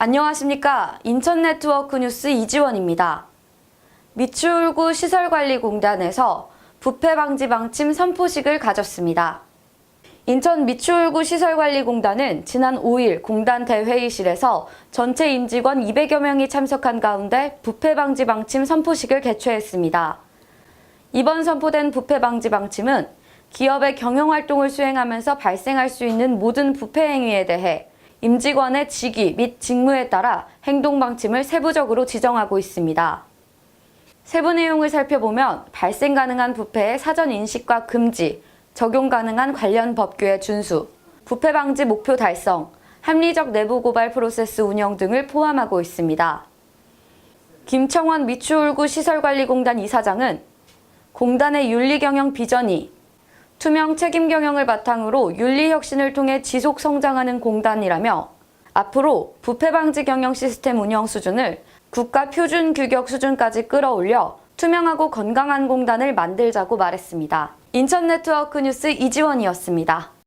안녕하십니까. 인천네트워크 뉴스 이지원입니다. 미추홀구 시설관리공단에서 부패 방지 방침 선포식을 가졌습니다. 인천 미추홀구 시설관리공단은 지난 5일 공단 대회의실에서 전체 임직원 200여 명이 참석한 가운데 부패 방지 방침 선포식을 개최했습니다. 이번 선포된 부패 방지 방침은 기업의 경영 활동을 수행하면서 발생할 수 있는 모든 부패 행위에 대해 임직원의 직위 및 직무에 따라 행동 방침을 세부적으로 지정하고 있습니다. 세부 내용을 살펴보면 발생 가능한 부패의 사전 인식과 금지, 적용 가능한 관련 법규의 준수, 부패 방지 목표 달성, 합리적 내부 고발 프로세스 운영 등을 포함하고 있습니다. 김청원 미추홀구 시설관리공단 이사장은 공단의 윤리 경영 비전이 투명 책임 경영을 바탕으로 윤리 혁신을 통해 지속 성장하는 공단이라며 앞으로 부패 방지 경영 시스템 운영 수준을 국가 표준 규격 수준까지 끌어올려 투명하고 건강한 공단을 만들자고 말했습니다. 인천 네트워크 뉴스 이지원이었습니다.